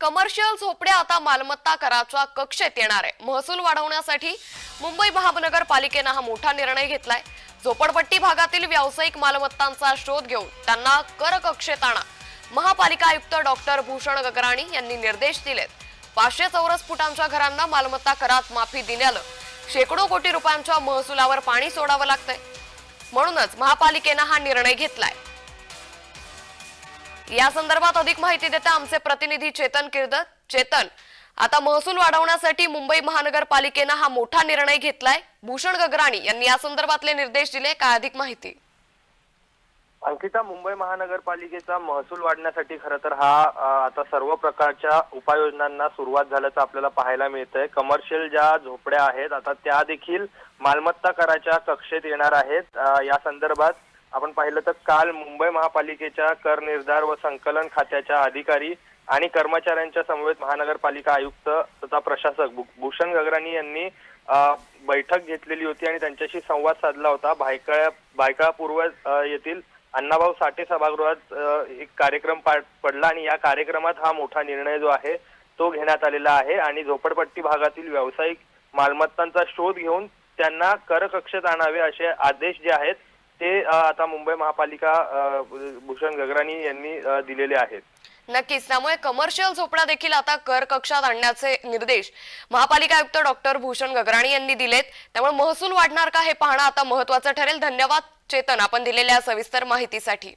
Commercial झोपड्या आता मालमत्ता कराच्या कक्षेत येणार आहे. महसूल वाढवण्यासाठी मुंबई महानगरपालिकेनं हा मोठा निर्णय घेतलाय. झोपडपट्टी भागातील व्यावसायिक मालमत्तांचा शोध घेऊन त्यांना कर कक्षेत आणा. महापालिका आयुक्त डॉक्टर भूषण गगराणी यांनी निर्देश दिलेत. पाचशे चौरस फुटांच्या घरांना मालमत्ता करात माफी दिल्यानं शेकडो कोटी रुपयांच्या महसुलावर पाणी सोडावं लागतंय. म्हणूनच महापालिकेनं हा निर्णय घेतलाय. या संदर्भात अधिक माहिती देता आमचे प्रतिनिधी चेतन किर्दत. चेतन आता महसूल वाढवण्यासाठी मुंबई महानगरपालिकेनं हा मोठा निर्णय घेतलाय. भूषण गगराणी यांनी या संदर्भातले निर्देश दिले. काय अधिक माहिती? अंकिता मुंबई महानगरपालिकेचा महसूल वाढण्यासाठी खरं तर हा आता सर्व प्रकारच्या उपाययोजनांना सुरुवात झाल्याचं आपल्याला पाहायला मिळतंय. कमर्शियल ज्या झोपड्या आहेत आता त्या देखील मालमत्ता कराच्या कक्षेत येणार आहेत. या संदर्भात आपण पाहिलं तर काल मुंबई महापालिकेच्या कर निर्धार व संकलन खात्याच्या अधिकारी आणि कर्मचाऱ्यांच्या समवेत महानगरपालिका आयुक्त तथा प्रशासक भूषण गगराणी यांनी बैठक घेतलेली होती आणि त्यांच्याशी संवाद साधला होता. भायखळा भायकळापूर्व येथील अण्णाभाऊ साठे सभागृहात एक कार्यक्रम पडला आणि या कार्यक्रमात हा मोठा निर्णय जो आहे तो घेण्यात आलेला आहे आणि झोपडपट्टी भागातील व्यावसायिक मालमत्तांचा शोध घेऊन त्यांना करकक्षेत आणावे असे आदेश जे आहेत ते आता मुंबई महापालिका भूषण गगराणी यांनी दिलेले आहेत. नक्कीच. त्यामुळे कमर्शियल झोपडा देखील आता कर कक्षात आणण्याचे निर्देश महापालिका आयुक्त डॉक्टर भूषण गगराणी यांनी दिलेत. त्यामुळे महसूल वाढणार का हे पाहणं आता महत्वाचं ठरेल. धन्यवाद चेतन. आपण दिलेल्या सविस्तर माहितीसाठी.